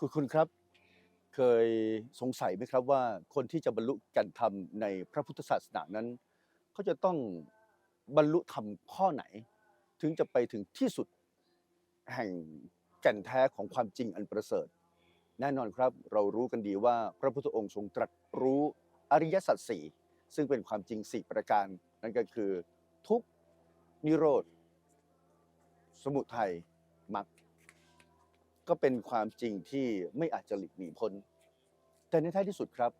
คุณคุณครับเคยสงสัยไหมครับว่าคนที่จะบรรลุกันธรรมในพระพุทธศาสนานั้นเขาจะต้องบรรลุธรรมข้อไหน ถึงจะไปถึงที่สุดแห่งแก่นแท้ของความจริงอันประเสริฐ แน่นอนครับเรารู้กันดีว่าพระพุทธองค์ทรงตรัสรู้อริยสัจสี่ซึ่งเป็นความจริงสี่ประการ นั่นก็คือทุกนิโรธ สมุทัยมรรค ก็เป็นความจริงที่ไม่อาจจะหลีกหนีพ้น แต่ในท้ายที่สุดครับ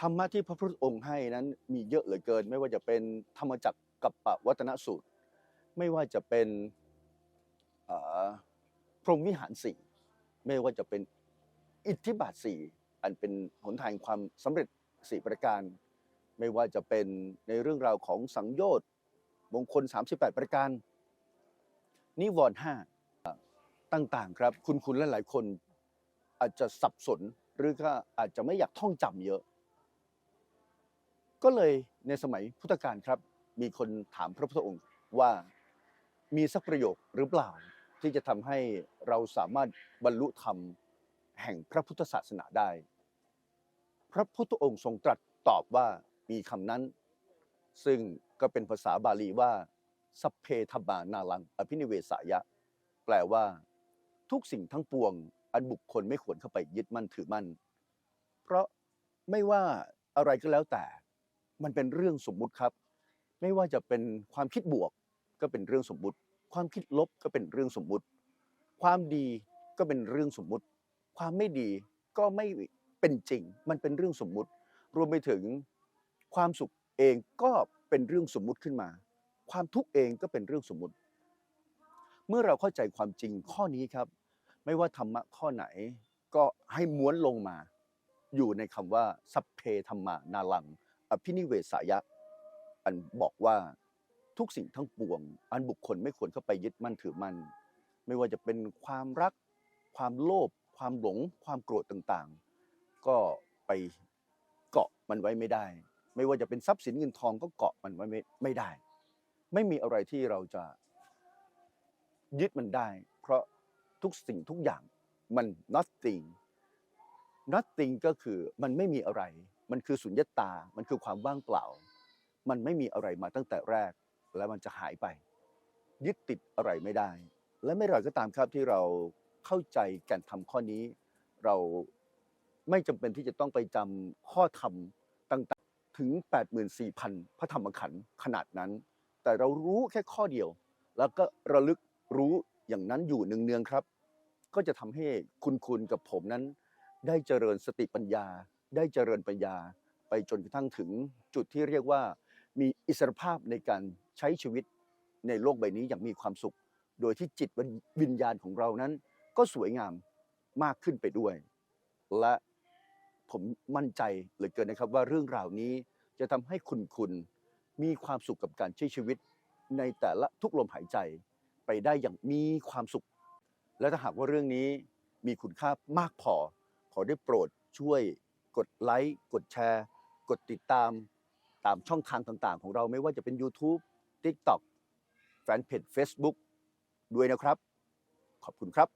ธรรมะที่พระพุทธองค์ให้นั้นมีเยอะเหลือเกิน ไม่ว่าจะเป็นธรรมจักรกับปวัตนสูตร ไม่ว่าจะเป็นพรหมวิหารสี่ไม่ว่าจะเป็นอิทธิบาทสี่อันเป็นหนทางความสำเร็จสี่ประการ ไม่ว่าจะเป็นในเรื่องราวของสังโยชน์มงคล 38 ประการ นิวรณ์ห้า ต่างๆ ครับ คุณคุณและหลายคนอาจจะสับสนหรือก็อาจจะไม่อยากท่องจำเยอะ ก็เลยในสมัยพุทธกาลครับ มีคนถามพระพุทธองค์ว่ามีสักประโยคหรือเปล่า ที่จะทำให้เราสามารถบรรลุธรรมแห่งพระพุทธศาสนาได้ พระพุทธองค์ทรงตรัสตอบว่ามีคำนั้น ซึ่งก็เป็นภาษาบาลีว่าสัพเพธรรมานาลัง อภินิเวสายะ แปลว่า ทุกสิ่งทั้งปวง อันบุคคลไม่ควรเข้าไปยึดมั่นถือมั่น เพราะไม่ว่าอะไรก็แล้วแต่ มันเป็นเรื่องสมมุติครับ ไม่ว่าจะเป็นความคิดบวกก็เป็นเรื่องสมมุติ ความคิดลบก็เป็นเรื่องสมมุติ ความดีก็เป็นเรื่องสมมุติ ความไม่ดีก็ไม่เป็นจริง มันเป็นเรื่องสมมุติ รวมไปถึงความสุขเองก็เป็นเรื่องสมมุติขึ้นมา ความทุกข์เองก็เป็นเรื่องสมมุติ เมื่อเราเข้าใจความจริงข้อนี้ครับ ไม่ว่าธรรมะข้อไหน ก็ให้ม้วนลงมา อยู่ในคำว่า สัพเพธรรมานาลัง อภินิเวสายะ อันบอกว่าทุกสิ่งทั้งปวง อันบุคคลไม่ควรเข้าไปยึดมั่นถือมั่น ไม่ว่าจะเป็นความรัก ความโลภความหลง ความโกรธต่างๆ ก็ไปเกาะมันไว้ไม่ได้ ไม่ว่าจะเป็นทรัพย์สินเงินทองก็เกาะมันไว้ไม่ไม่ได้ ไม่มีอะไรที่เราจะ ยึดมันได้ เพราะทุกสิ่งทุกอย่างมัน nothing nothing ก็คือมันไม่มีอะไร มันคือสุญญตา มันคือความว่างเปล่า มันไม่มีอะไรมาตั้งแต่แรก แล้วมันจะหายไป ยึดติดอะไรไม่ได้ และไม่ไรก็ตามครับที่เราเข้าใจแก่นธรรมข้อนี้ เราไม่จำเป็นที่จะต้องไปจำข้อธรรมต่างๆถึง 84,000 พระธรรมขันธ์ขนาดนั้น แต่เรารู้แค่ข้อเดียว แล้วก็ระลึก รู้อย่างนั้นอยู่เนืองๆครับ ก็จะทำให้คุณคุณกับผมนั้น ได้เจริญสติปัญญา ได้เจริญปัญญา ไปจนกระทั่งถึงจุดที่เรียกว่า มีอิสรภาพในการใช้ชีวิตในโลกใบนี้อย่างมีความสุข โดยที่จิตวิญญาณของเรานั้น ก็สวยงามมากขึ้นไปด้วย และผมมั่นใจเหลือเกินนะครับว่าเรื่องราวนี้จะทำให้คุณคุณมีความสุขกับการใช้ชีวิตในแต่ละทุกลมหายใจ ไปได้อย่างมีความสุข และถ้าหากว่าเรื่องนี้มีคุณค่ามากพอ ขอได้โปรดช่วยกดไลค์กดแชร์ กดติดตามตามช่องทางต่างๆ ของเราไม่ว่าจะเป็น YouTube TikTok แฟนเพจ Facebook ด้วยนะครับ ขอบคุณครับ